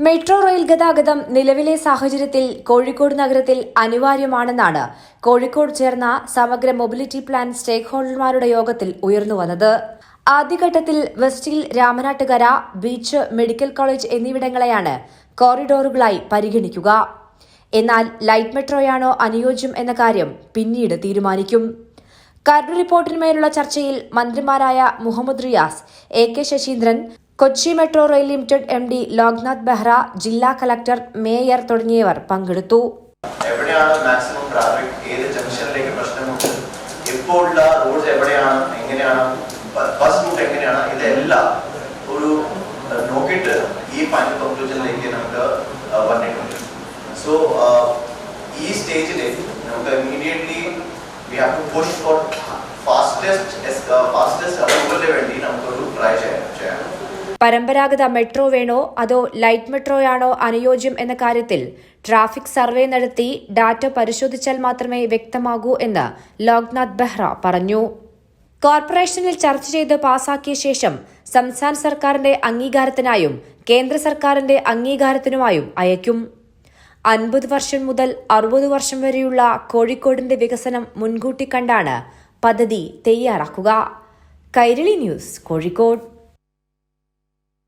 Metro rail ഗതാഗതം നിലവിലെ സാഹചര്യത്തിൽ കോഴിക്കോട് നഗരത്തിൽ അനിവാര്യമാണെന്നാണ് കോഴിക്കോട് ചേർന്ന സമഗ്ര മൊബിലിറ്റി പ്ലാൻ സ്റ്റേക്ക് ഹോൾഡർമാരുടെ യോഗത്തിൽ ഉയർന്നുവന്നത് ആദ്യഘട്ടത്തിൽ വെസ്റ്റിൽ രാമനാട്ടുകര ബീച്ച് മെഡിക്കൽ കോളേജ് എന്നിവിടങ്ങളെയാണ് കോറിഡോറുകളായി പരിഗണിക്കുക. എന്നാൽ ലൈറ്റ് മെട്രോയാണോ അനുയോജ്യം എന്ന കാര്യം പിന്നീട് തീരുമാനിക്കും. കരട് റിപ്പോർട്ടിന്മേലുള്ള ചർച്ചയിൽ മന്ത്രിമാരായ Muhammad Riyas A K Saseendran Kochi metro rail limited M D Loknath Behera ജില്ലാ കളക്ടർ മേയർ തുടങ്ങിയവർ പങ്കെടുത്തു എവിടെയാണ് മാക്സിമം ട്രാഫിക് ഏത് ജംഗ്ഷനിലേക്ക് പ്രശ്നമുണ്ട് ഇപ്പോൾ ഉള്ള റോഡ്സ് എവിടെയാണ് എങ്ങനെയാണ് ബ- ബസ് റൂട്ട് എങ്ങനെയാണ് ഇതെല്ലാം ഒരു അഹ്, നോക്കിയിട്ട് ഈ ഫൈനൽ കൺക്ലൂഷനിലേക്ക് നമുക്ക് അഹ്, വന്നിട്ടുണ്ട് സോ ഈ സ്റ്റേജിൽ നമുക്ക് immediately we have to push for fastest fastest പരമ്പരാഗത മെട്രോ വേണോ? അതോ ലൈറ്റ് മെട്രോയാണോ അനുയോജ്യം എന്ന കാര്യത്തിൽ ട്രാഫിക് സർവേ നടത്തി ഡാറ്റ പരിശോധിച്ചാൽ മാത്രമേ വ്യക്തമാകൂ എന്ന് ലോക്നാഥ് ബെഹ്റ പറഞ്ഞു. കോർപ്പറേഷനിൽ ചർച്ച ചെയ്ത് പാസാക്കിയ ശേഷം സംസ്ഥാന സർക്കാരിന്റെ അംഗീകാരത്തിനായും കേന്ദ്ര സർക്കാരിന്റെ അംഗീകാരത്തിനുമായും അയക്കും. അൻപത് വർഷം മുതൽ അറുപത് വർഷം വരെയുള്ള കോഴിക്കോടിന്റെ വികസനം മുൻകൂട്ടി കണ്ടാണ് പദ്ധതി തയ്യാറാക്കുക. കൈരളി ന്യൂസ് കോഴിക്കോട്.